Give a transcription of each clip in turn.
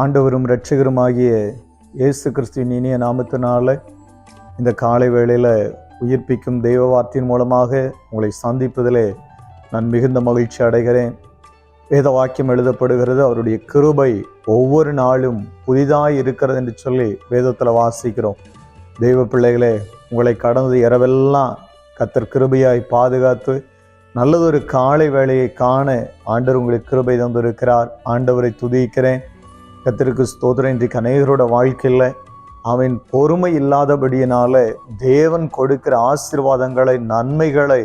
ஆண்டவரும் இரட்சகருமாகிய இயேசு கிறிஸ்துவின் இனிய நாமத்தினால இந்த காலை வேளையில் உயிர்ப்பிக்கும் தெய்வ வார்த்தையின் மூலமாக உங்களை சந்திப்பதிலே நான் மிகுந்த மகிழ்ச்சி அடைகிறேன். வேத வாக்கியம் எழுதப்படுகிறது அவருடைய கிருபை ஒவ்வொரு நாளும் புதிதாக இருக்கிறது என்று சொல்லி வேதத்தில் வாசிக்கிறோம். தெய்வ பிள்ளைகளே உங்களை கடந்த இரவெல்லாம் கத்தர் கிருபையாய் பாதுகாத்து நல்லதொரு காலை வேளையை காண ஆண்டவர் உங்களுக்கு கிருபை தந்திருக்கிறார். ஆண்டவரை துதிக்கிறேன். கத்திற்கு ஸ்தோத்திரம். இன்றைக்கு அநேகரோட வாழ்க்கையில் அவன் பொறுமை இல்லாதபடியினால தேவன் கொடுக்கிற ஆசீர்வாதங்களை நன்மைகளை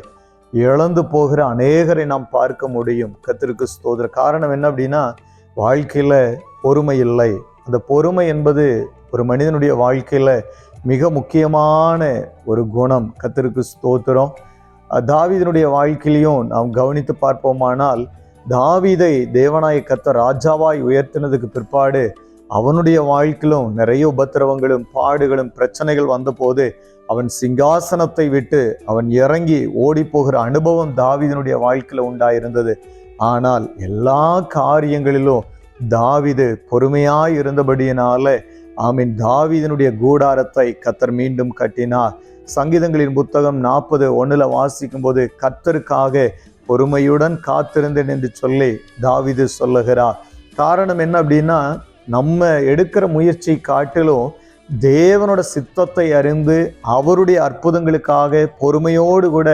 இழந்து போகிற அநேகரை நாம் பார்க்க முடியும். கத்திற்கு ஸ்தோத்திர காரணம் என்ன அப்படின்னா வாழ்க்கையில் பொறுமை இல்லை. அந்த பொறுமை என்பது ஒரு மனிதனுடைய வாழ்க்கையில் மிக முக்கியமான ஒரு குணம். கத்திற்கு ஸ்தோத்திரம். தாவிதனுடைய வாழ்க்கையிலையும் நாம் கவனித்து பார்ப்போமானால் தாவீதை தேவனாய கத்த ராஜாவாய் உயர்த்தினதுக்கு பிற்பாடு அவனுடைய வாழ்க்கையிலும் நிறைய உபத்திரவங்களும் பாடுகளும் பிரச்சனைகள் வந்தபோது அவன் சிங்காசனத்தை விட்டு அவன் இறங்கி ஓடி போகிற அனுபவம் தாவிதனுடைய வாழ்க்கையில் உண்டாயிருந்தது. ஆனால் எல்லா காரியங்களிலும் தாவிது பொறுமையாய் இருந்தபடியினால ஆமீன் தாவிதனுடைய கூடாரத்தை கத்தர் மீண்டும் கட்டினார். சங்கீதங்களின் புத்தகம் நாற்பது ஒன்றில் வாசிக்கும் போது கத்தருக்காக பொறுமையுடன் காத்திருந்தேன் என்று சொல்லி தாவிது சொல்லுகிறார். காரணம் என்ன அப்படின்னா நம்ம எடுக்கிற முயற்சி காட்டிலும் தேவனோட சித்தத்தை அறிந்து அவருடைய அற்புதங்களுக்காக பொறுமையோடு கூட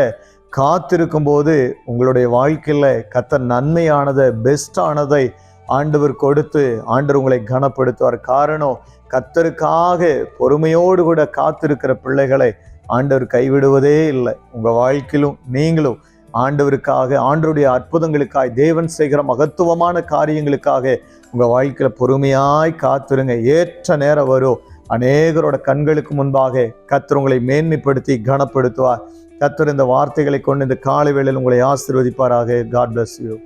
காத்திருக்கும் போது உங்களுடைய வாழ்க்கையில் கத்த நன்மையானதை பெஸ்டானதை ஆண்டவர் கொடுத்து ஆண்டவர் உங்களை கனப்படுத்துவார். காரணம் கத்தருக்காக பொறுமையோடு கூட காத்திருக்கிற பிள்ளைகளை ஆண்டவர் கைவிடுவதே இல்லை. உங்கள் வாழ்க்கையிலும் நீங்களும் ஆண்டவருக்காக ஆண்டருடைய அற்புதங்களுக்காய் தேவன் செய்கிற மகத்துவமான காரியங்களுக்காக உங்கள் வாழ்க்கையில் பொறுமையாய் காத்திருங்க. ஏற்ற நேரம் வரும். அநேகரோட கண்களுக்கு முன்பாக கத்தர் உங்களை மேன்மைப்படுத்தி கனப்படுத்துவார். கத்தர் இந்த வார்த்தைகளை கொண்டு இந்த காலை வேளையில் உங்களை ஆசீர்வதிப்பாராக. God bless you